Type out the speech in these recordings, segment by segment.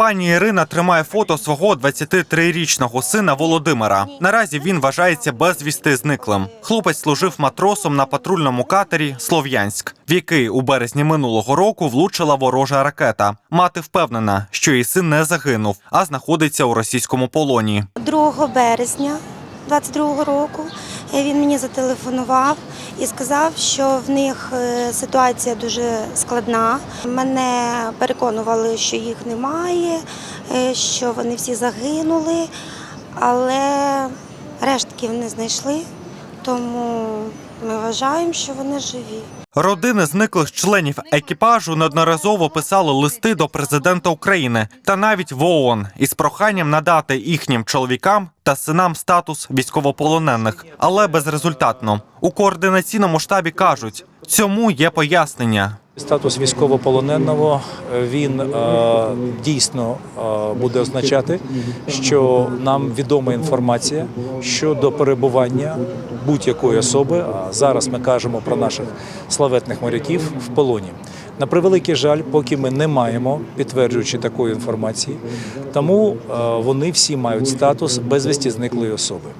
Пані Ірина тримає фото свого 23-річного сина Володимира. Наразі він вважається безвісти зниклим. Хлопець служив матросом на патрульному катері Слов'янськ, в який у березні минулого року влучила ворожа ракета. Мати впевнена, що її син не загинув, а знаходиться у російському полоні. 2 березня 22 року він мені зателефонував і сказав, що в них е, ситуація дуже складна. Мене переконували, що їх немає, е, що вони всі загинули, але рештків не знайшли, тому ми вважаємо, що вони живі. Родини зниклих членів екіпажу неодноразово писали листи до президента України та навіть в ООН із проханням надати їхнім чоловікам та синам статус військовополонених, але безрезультатно. У координаційному штабі кажуть, цьому є пояснення. Статус військовополоненого е, він е, дійсно е, буде означати, що нам відома інформація щодо перебування будь-якої особи. А зараз ми кажемо про наших славетних моряків в полоні. На превеликий жаль, поки ми не маємо підтверджуючи такої інформації, тому е, вони всі мають статус безвісті зниклої особи.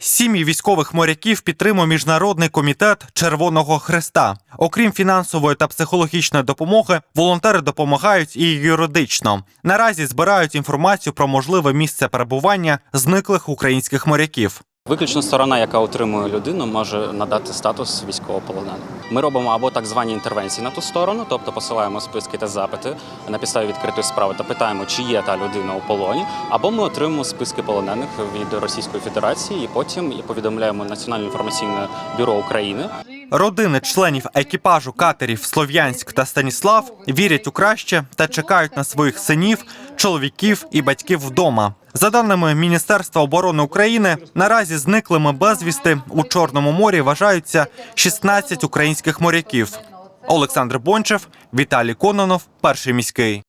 Сім'ї військових моряків підтримує міжнародний комітет Червоного Хреста. Окрім фінансової та психологічної допомоги, волонтери допомагають і юридично. Наразі збирають інформацію про можливе місце перебування зниклих українських моряків. Виключно сторона, яка отримує людину, може надати статус військовополоненого. Ми робимо або так звані інтервенції на ту сторону, тобто посилаємо списки та запити на підставі відкритої справи та питаємо, чи є та людина у полоні, або ми отримуємо списки полонених від Російської Федерації і потім повідомляємо Національне інформаційне бюро України. Родини членів екіпажу катерів Слов'янськ та Станіслав вірять у краще та чекають на своїх синів, чоловіків і батьків вдома. За даними Міністерства оборони України, наразі зниклими безвісти у Чорному морі вважаються 16 українських моряків. Олександр Бончев, Віталій Кононов, перший міський.